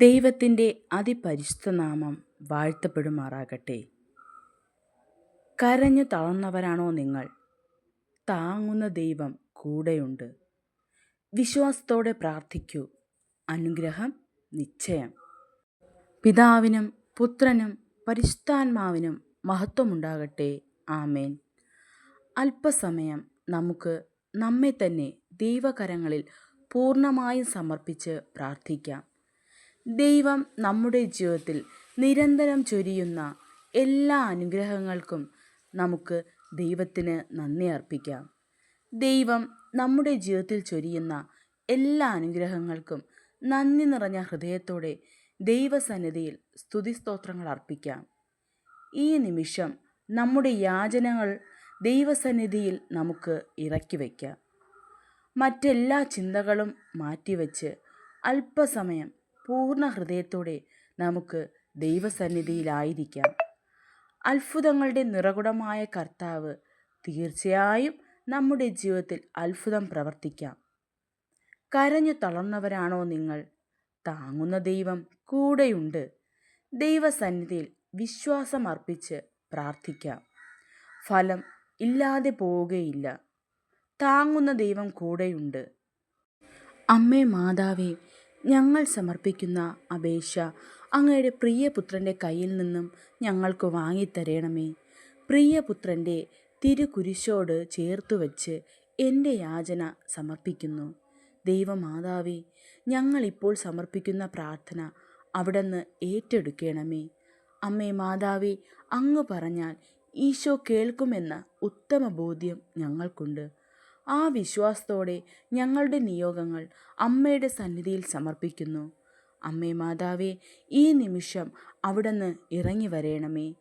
ദൈവത്തിന്റെ അതിപരിശുദ്ധ നാമം വാഴ്ത്തപ്പെടുമാറാകട്ടെ. കരഞ്ഞു തളർന്നവരാണോ നിങ്ങൾ? താങ്ങുന്ന ദൈവം കൂടെയുണ്ട്. വിശ്വാസത്തോടെ പ്രാർത്ഥിക്കൂ. അനുഗ്രഹം നിശ്ചയം. പിതാവിനും പുത്രനും പരിശുദ്ധാത്മാവിനും മഹത്വമുണ്ടാകട്ടെ. ആമേൻ. അല്പസമയം നമുക്ക് നമ്മെ തന്നെ ദൈവകരങ്ങളിൽ പൂർണമായും സമർപ്പിച്ച് പ്രാർത്ഥിക്കാം. ദൈവം നമ്മുടെ ജീവിതത്തിൽ നിരന്തരം ചൊരിയുന്ന എല്ലാ അനുഗ്രഹങ്ങൾക്കും നമുക്ക് ദൈവത്തിന് നന്ദി അർപ്പിക്കാം. ദൈവം നമ്മുടെ ജീവിതത്തിൽ ചൊരിയുന്ന എല്ലാ അനുഗ്രഹങ്ങൾക്കും നന്ദി നിറഞ്ഞ ഹൃദയത്തോടെ ദൈവസന്നിധിയിൽ സ്തുതി സ്തോത്രങ്ങൾ അർപ്പിക്കാം. ഈ നിമിഷം നമ്മുടെ യാചനകൾ ദൈവസന്നിധിയിൽ നമുക്ക് ഇറക്കി വയ്ക്കാം. മറ്റെല്ലാ ചിന്തകളും മാറ്റിവെച്ച് അല്പസമയം പൂർണ ഹൃദയത്തോടെ നമുക്ക് ദൈവസന്നിധിയിലായിരിക്കാം. അത്ഭുതങ്ങളുടെ നിറകുടമായ കർത്താവ് തീർച്ചയായും നമ്മുടെ ജീവിതത്തിൽ അത്ഭുതം പ്രവർത്തിക്കാം. കരഞ്ഞു തളർന്നവരാണോ നിങ്ങൾ? താങ്ങുന്ന ദൈവം കൂടെയുണ്ട്. ദൈവസന്നിധിയിൽ വിശ്വാസം അർപ്പിച്ച് പ്രാർത്ഥിക്കാം. ഫലം ഇല്ലാതെ പോവുകയില്ല. താങ്ങുന്ന ദൈവം കൂടെയുണ്ട്. അമ്മേ മാതാവേ ഞങ്ങൾ സമർപ്പിക്കുന്ന അപേക്ഷ അങ്ങയുടെ പ്രിയപുത്രന്റെ കയ്യിൽ നിന്നും ഞങ്ങൾക്ക് വാങ്ങിത്തരണമേ. പ്രിയപുത്രന്റെ തിരുകുരിശോട് ചേർത്തു വച്ച് എന്റെ യാചന സമർപ്പിക്കുന്നു. ദൈവമാതാവേ ഞങ്ങളിപ്പോൾ സമർപ്പിക്കുന്ന പ്രാർത്ഥന അവിടുന്ന് ഏറ്റെടുക്കണമേ. അമ്മേ മാതാവേ അങ്ങ് പറഞ്ഞാൽ ഈശോ കേൾക്കുമെന്ന ഉത്തമ ബോധ്യം ഞങ്ങൾക്കുണ്ട്. ആ വിശ്വാസത്തോടെ ഞങ്ങളുടെ നിയോഗങ്ങൾ അമ്മയുടെ സന്നിധിയിൽ സമർപ്പിക്കുന്നു. അമ്മേ മാതാവേ ഈ നിമിഷം അവിടുന്ന് ഇറങ്ങി വരേണമേ.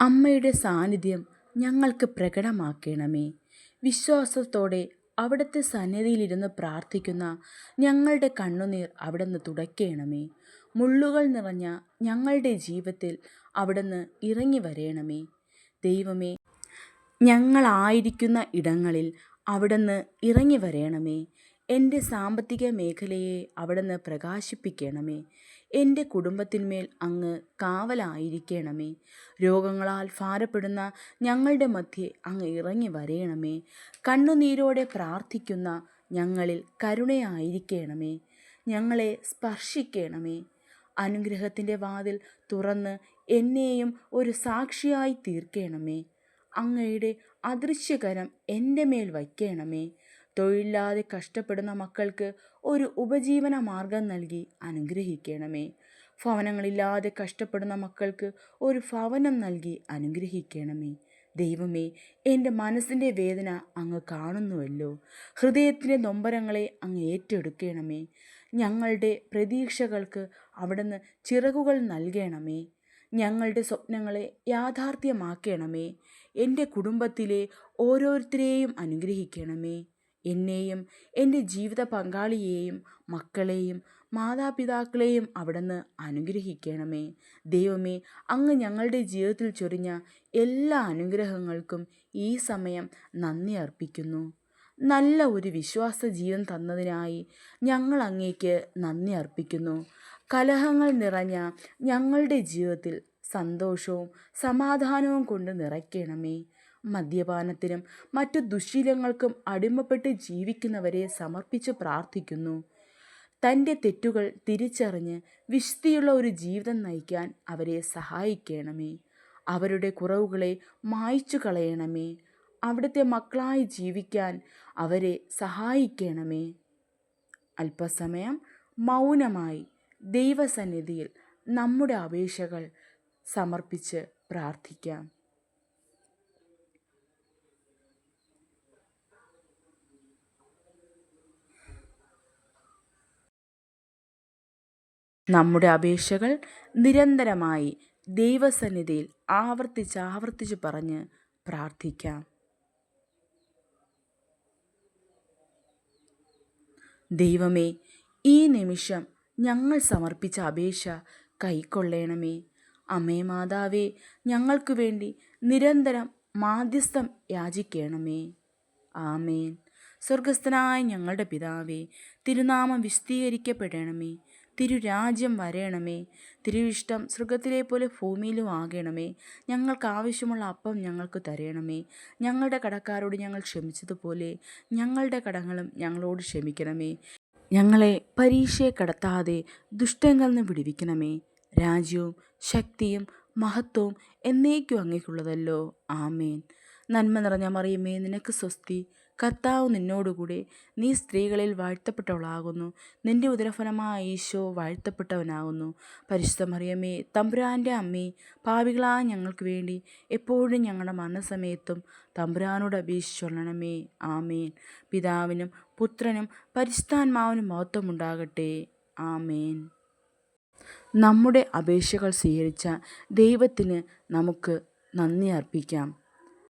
അമ്മയുടെ സാന്നിധ്യം ഞങ്ങൾക്ക് പ്രകടമാക്കണമേ. വിശ്വാസത്തോടെ അവിടുത്തെ സന്നിധിയിലിരുന്ന് പ്രാർത്ഥിക്കുന്ന ഞങ്ങളുടെ കണ്ണുനീർ അവിടുന്ന് തുടയ്ക്കണമേ. മുള്ളുകൾ നിറഞ്ഞ ഞങ്ങളുടെ ജീവിതത്തിൽ അവിടുന്ന് ഇറങ്ങി വരേണമേ. ദൈവമേ ഞങ്ങളായിരിക്കുന്ന ഇടങ്ങളിൽ അവിടുന്ന് ഇറങ്ങി വരേണമേ. എന്റെ സാമ്പത്തിക മേഖലയെ അവിടുന്ന് പ്രകാശിപ്പിക്കണമേ. എന്റെ കുടുംബത്തിന്മേൽ അങ്ങ് കാവലായിരിക്കണമേ. രോഗങ്ങളാൽ ഭാരപ്പെടുന്ന ഞങ്ങളുടെ മധ്യേ അങ്ങ് ഇറങ്ങി വരയണമേ കണ്ണുനീരോടെ പ്രാർത്ഥിക്കുന്ന ഞങ്ങളിൽ കരുണയായിരിക്കണമേ. ഞങ്ങളെ സ്പർശിക്കണമേ. അനുഗ്രഹത്തിന്റെ വാതിൽ തുറന്ന് എന്നെയും ഒരു സാക്ഷിയായി തീർക്കണമേ. അങ്ങയുടെ അദൃശ്യകരം എന്റെ മേൽ വയ്ക്കണമേ. തൊഴിലില്ലാതെ കഷ്ടപ്പെടുന്ന മക്കൾക്ക് ഒരു ഉപജീവന മാർഗം നൽകി അനുഗ്രഹിക്കണമേ. ഭവനങ്ങളില്ലാതെ കഷ്ടപ്പെടുന്ന മക്കൾക്ക് ഒരു ഭവനം നൽകി അനുഗ്രഹിക്കണമേ. ദൈവമേ എന്റെ മനസ്സിന്റെ വേദന അങ്ങ് കാണുന്നുവല്ലോ. ഹൃദയത്തിന്റെ നൊമ്പരങ്ങളെ അങ്ങ് ഏറ്റെടുക്കണമേ. ഞങ്ങളുടെ പ്രതീക്ഷകൾക്ക് അവിടുന്ന് ചിറകുകൾ നൽകണമേ. ഞങ്ങളുടെ സ്വപ്നങ്ങളെ യാഥാർത്ഥ്യമാക്കണമേ. എന്റെ കുടുംബത്തിലെ ഓരോരുത്തരെയും അനുഗ്രഹിക്കണമേ. എന്നെയും എന്റെ ജീവിത പങ്കാളിയെയും മക്കളെയും മാതാപിതാക്കളെയും അവിടുന്ന് അനുഗ്രഹിക്കണമേ. ദൈവമേ അങ്ങ് ഞങ്ങളുടെ ജീവിതത്തിൽ ചൊരിഞ്ഞ എല്ലാ അനുഗ്രഹങ്ങൾക്കും ഈ സമയം നന്ദി അർപ്പിക്കുന്നു. നല്ല ഒരു വിശ്വാസ ജീവൻ തന്നതിനായി ഞങ്ങൾ അങ്ങേക്ക് നന്ദി അർപ്പിക്കുന്നു. കലഹങ്ങൾ നിറഞ്ഞ ഞങ്ങളുടെ ജീവിതത്തിൽ സന്തോഷവും സമാധാനവും കൊണ്ട് നിറയ്ക്കണമേ. മദ്യപാനത്തിനും മറ്റു ദുശീലങ്ങൾക്കും അടിമപ്പെട്ട് ജീവിക്കുന്നവരെ സമർപ്പിച്ച് പ്രാർത്ഥിക്കുന്നു. തന്റെ തെറ്റുകൾ തിരിച്ചറിഞ്ഞ് വിശുദ്ധിയുള്ള ഒരു ജീവിതം നയിക്കാൻ അവരെ സഹായിക്കണമേ. അവരുടെ കുറവുകളെ മായ്ച്ചു കളയണമേ. അവിടുത്തെ മക്കളായി ജീവിക്കാൻ അവരെ സഹായിക്കണമേ. അല്പസമയം മൗനമായി ദൈവസന്നിധിയിൽ നമ്മുടെ അപേക്ഷകൾ സമർപ്പിച്ച് പ്രാർത്ഥിക്കാം. നമ്മുടെ അപേക്ഷകൾ നിരന്തരമായി ദൈവസന്നിധിയിൽ ആവർത്തിച്ച് ആവർത്തിച്ച് പറഞ്ഞ് പ്രാർത്ഥിക്കാം. ദൈവമേ ഈ നിമിഷം ഞങ്ങൾ സമർപ്പിച്ച അപേക്ഷ കൈക്കൊള്ളണമേ. അമ്മേ മാതാവേ ഞങ്ങൾക്ക് വേണ്ടി നിരന്തരം മാധ്യസ്ഥം യാചിക്കണമേ. ആമേൻ. സ്വർഗസ്ഥനായ ഞങ്ങളുടെ പിതാവേ തിരുനാമം വിശദീകരിക്കപ്പെടണമേ തിരുരാജ്യം വരയണമേ തിരുവിഷ്ടം സ്വർഗത്തിലെ പോലെ ഭൂമിയിലും ആകണമേ. ഞങ്ങൾക്ക് ആവശ്യമുള്ള അപ്പം ഞങ്ങൾക്ക് തരയണമേ ഞങ്ങളുടെ കടക്കാരോട് ഞങ്ങൾ ക്ഷമിച്ചതുപോലെ ഞങ്ങളുടെ കടങ്ങളും ഞങ്ങളോട് ക്ഷമിക്കണമേ. ഞങ്ങളെ പരീക്ഷയെ കടത്താതെ ദുഷ്ടങ്ങളിൽ നിന്ന് വിടുവിക്കണമേ. രാജ്യവും ശക്തിയും മഹത്വവും എന്നേക്കും അങ്ങേക്കുള്ളതല്ലോ. ആമേൻ. നന്മ നിറഞ്ഞ മറിയമേ നിനക്ക് സ്വസ്തി. കർത്താവ് നിന്നോടുകൂടെ നീ സ്ത്രീകളിൽ വാഴ്ത്തപ്പെട്ടവളാകുന്നു. നിന്റെ ഉദരഫലമായ ഈശോ വാഴ്ത്തപ്പെട്ടവനാകുന്നു. പരിശുദ്ധ മറിയമേ തമ്പുരാന്റെ അമ്മേ പാവികളായ ഞങ്ങൾക്ക് വേണ്ടി എപ്പോഴും ഞങ്ങളുടെ മരണസമയത്തും തമ്പുരാനോട് അപേക്ഷിച്ചൊള്ളണമേ. ആമേൻ. പിതാവിനും പുത്രനും പരിശുദ്ധാത്മാവിനും മഹത്വമുണ്ടാകട്ടെ. ആമേൻ. നമ്മുടെ അപേക്ഷകൾ സ്വീകരിച്ച ദൈവത്തിന് നമുക്ക് നന്ദി അർപ്പിക്കാം.